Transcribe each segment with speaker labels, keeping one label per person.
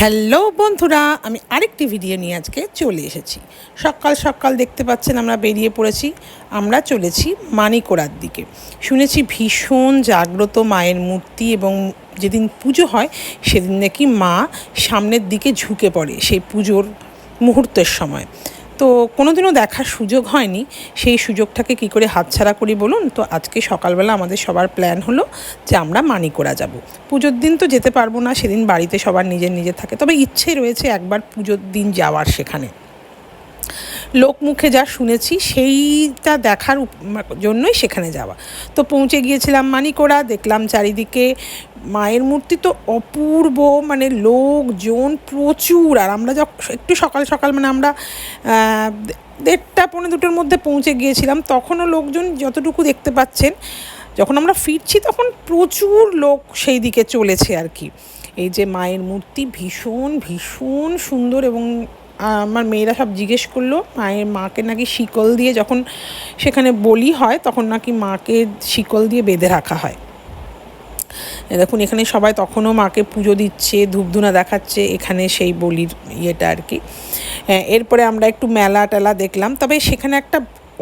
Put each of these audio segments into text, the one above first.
Speaker 1: Hello বন্ধুরা, আমি আরেকটি ভিডিও নিয়ে আজকে চলে এসেছি। সকাল সকাল দেখতে পাচ্ছেন আমরা বেরিয়ে পড়েছি, আমরা চলেছি মানিকোড়ার দিকে। শুনেছি ভীষণ জাগ্রত মায়ের মূর্তি এবং যেদিন পুজো হয়, সেদিন নাকি মা সামনের দিকে ঝুঁকে পড়ে সেই পুজোর মুহূর্তের সময়। তো কোনোদিনও দেখার সুযোগ হয়নি। সেই সুযোগটাকে কি করে হাতছাড়া করি বলুন? তো আজকে সকালবেলা আমাদের সবার প্ল্যান হলো যে আমরা মানিকোড়া যাব। পুজোর দিন তো যেতে পারব না, সেদিন বাড়িতে সবার নিজের নিজের থাকে। তবে ইচ্ছে রয়েছে একবার পুজোর দিন যাওয়ার সেখানে। লোকমুখে যা শুনেছি, সেইটা দেখার জন্যই সেখানে যাওয়া। তো পৌঁছে গিয়েছিলাম মানিকোড়া, দেখলাম চারিদিকে মায়ের মূর্তি তো অপূর্ব মানে লোকজন প্রচুর। আর আমরা যখন একটু সকাল সকাল মানে আমরা দেড়টা পৌনে দুটোর মধ্যে পৌঁছে গিয়েছিলাম। তখনও লোকজন যতটুকু দেখতে পাচ্ছেন, যখন আমরা ফিরছি তখন প্রচুর লোক সেই দিকে চলেছে আর কি। এই যে মায়ের মূর্তি ভীষণ ভীষণ সুন্দর এবং আমার মেয়েরা সব জিজ্ঞেস করল, মায়ের মাকে নাকি শিকল দিয়ে যখন সেখানে বলি হয়, তখন নাকি মাকে শিকল দিয়ে বেঁধে রাখা হয়? দেখুন, এখানে সবাই তখনও মাকে পুজো দিচ্ছে, ধূপধুনা দেখাচ্ছে, এখানে সেই বলির ইয়েটা আর কি। এরপরে আমরা একটু মেলা টেলা দেখলাম, তবে সেখানে একটা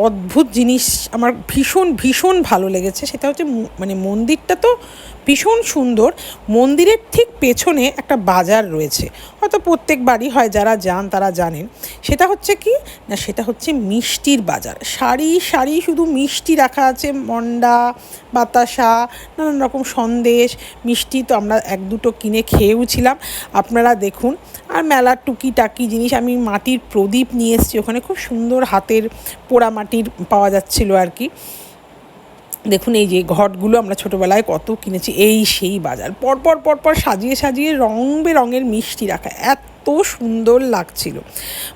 Speaker 1: অদ্ভুত জিনিস আমার ভীষণ ভীষণ ভালো লেগেছে, সেটা হচ্ছে মানে মন্দিরটা তো ভীষণ সুন্দর। মন্দিরের ঠিক পেছনে একটা বাজার রয়েছে। হয়তো প্রত্যেক বাড়ি হয়, যারা যান তারা জানেন। সেটা হচ্ছে কি? না, সেটা হচ্ছে মিষ্টির বাজার। শাড়ি শাড়ি শুধু মিষ্টি রাখা আছে, মন্ডা, বাতাসা, নানান রকম সন্দেশ, মিষ্টি তো আমরা এক দুটো কিনে খেয়েও ছিলাম আপনারা দেখুন, আর মেলার টুকিটাকি জিনিস, আমি মাটির প্রদীপ নিয়ে এসেছি, ওখানে খুব সুন্দর হাতের পোড়া মাটির পাওয়া যাচ্ছিল আর কি। দেখুন, এই যে ঘটগুলো আমরা ছোটোবেলায় কত কিনেছি, এই সেই বাজার। পরপর পরপর সাজিয়ে সাজিয়ে রং বেরঙের মিষ্টি রাখা, এত সুন্দর লাগছিল।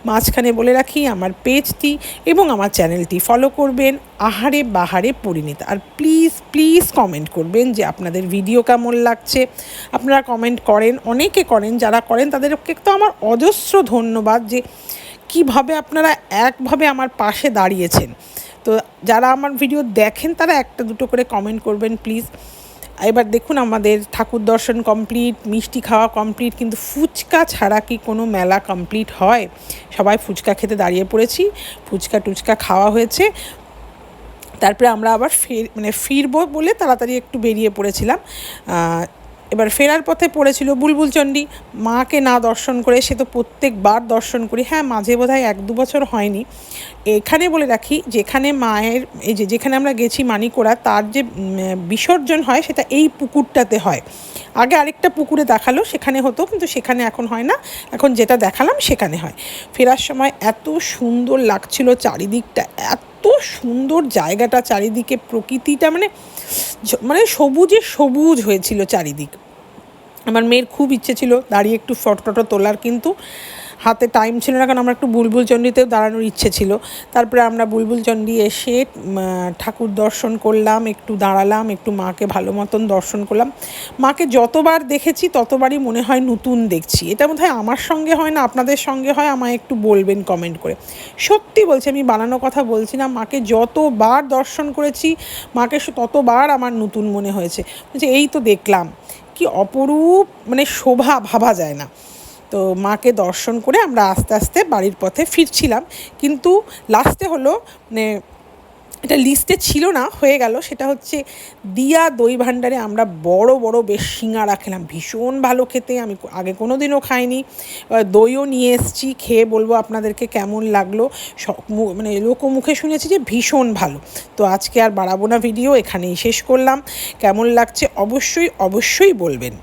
Speaker 1: মাঝখানে বলে রাখি, আমার পেজটি এবং আমার চ্যানেলটি ফলো করবেন আহারে বাহারে পরিণীতা। আর প্লিজ প্লিজ কমেন্ট করবেন যে আপনাদের ভিডিও কেমন লাগছে। আপনারা কমেন্ট করেন, অনেকে করেন, যারা করেন, তাদেরকে তো আমার অজস্র ধন্যবাদ যে কীভাবে আপনারা একভাবে আমার পাশে দাঁড়িয়েছেন। তো যারা আমার ভিডিও দেখেন, তারা একটা দুটো করে কমেন্ট করবেন প্লিজ এবার দেখুন আমাদের ঠাকুর দর্শন কমপ্লিট মিষ্টি খাওয়া কমপ্লিট কিন্তু ফুচকা ছাড়া কি কোনো মেলা কমপ্লিট হয়? সবাই ফুচকা খেতে দাঁড়িয়ে পড়েছি, ফুচকা টুচকা খাওয়া হয়েছে। তারপরে আমরা আবার ফের মানে ফিরবো বলে তাড়াতাড়ি একটু বেরিয়ে পড়েছিলাম। এবার ফেরার পথে পড়েছিল বুলবুল চণ্ডী মাকে না দর্শন করে, সে তো প্রত্যেকবার দর্শন করি। হ্যাঁ মাঝে বোধহয় এক দু বছর হয়নি। এখানে বলে রাখি, যেখানে মায়ের, এই যে যেখানে আমরা গেছি মানিকোড়া, তার যে বিসর্জন হয় সেটা এই পুকুরটাতে হয়। আগে আরেকটা পুকুরে দেখাল, সেখানে হতো, কিন্তু সেখানে এখন হয় না। এখন যেটা দেখালাম সেখানে হয়। ফেরার সময় এত সুন্দর লাগছিল চারিদিকটা, এত সুন্দর জায়গাটা চারিদিকে, প্রকৃতিটা মানে মানে সবুজে সবুজ হয়েছিল চারিদিক। আমার মেয়ের খুব ইচ্ছে ছিল, দাঁড়িয়ে একটু ফটো টটো তোলার কিন্তু। হাতে টাইম ছিল না, কারণ আমরা একটু বুলবুল চণ্ডীতেও দাঁড়ানোর ইচ্ছে ছিল। তারপরে আমরা বুলবুল চণ্ডী এসে ঠাকুর দর্শন করলাম, একটু দাঁড়ালাম, একটু মাকে ভালো মতন দর্শন করলাম। মাকে যতবার দেখেছি, ততবারই মনে হয় নতুন দেখছি। এটা বোধ হয় আমার সঙ্গে হয় না, আপনাদের সঙ্গে হয়, আমায় একটু বলবেন কমেন্ট করে। সত্যি বলছি, আমি বানানো কথা বলছি না, মাকে যতবার দর্শন করেছি, মাকে ততবার আমার নতুন মনে হয়েছে। বলছে, এই তো দেখলাম। কি অপরূপ মানে শোভা ভাবা যায় না। তো মাকে দর্শন করে আমরা আস্তে আস্তে বাড়ির পথে ফিরছিলাম। কিন্তু লাস্টে হলো মানে এটা লিস্টে ছিল না, হয়ে গেল। সেটা হচ্ছে দিয়া দই ভাণ্ডারে আমরা বড় বড় বেশ সিঙ্গারা খেলাম। ভীষণ ভালো খেতে, আমি আগে কোনো দিনও খাইনি দইও নিয়ে এসেছি, খেয়ে বলব আপনাদেরকে কেমন লাগল। মানে লোকমুখে শুনেছি যে ভীষণ ভালো। তো আজকে আর বাড়াবো না ভিডিও, এখানেই শেষ করলাম। কেমন লাগছে অবশ্যই অবশ্যই বলবেন।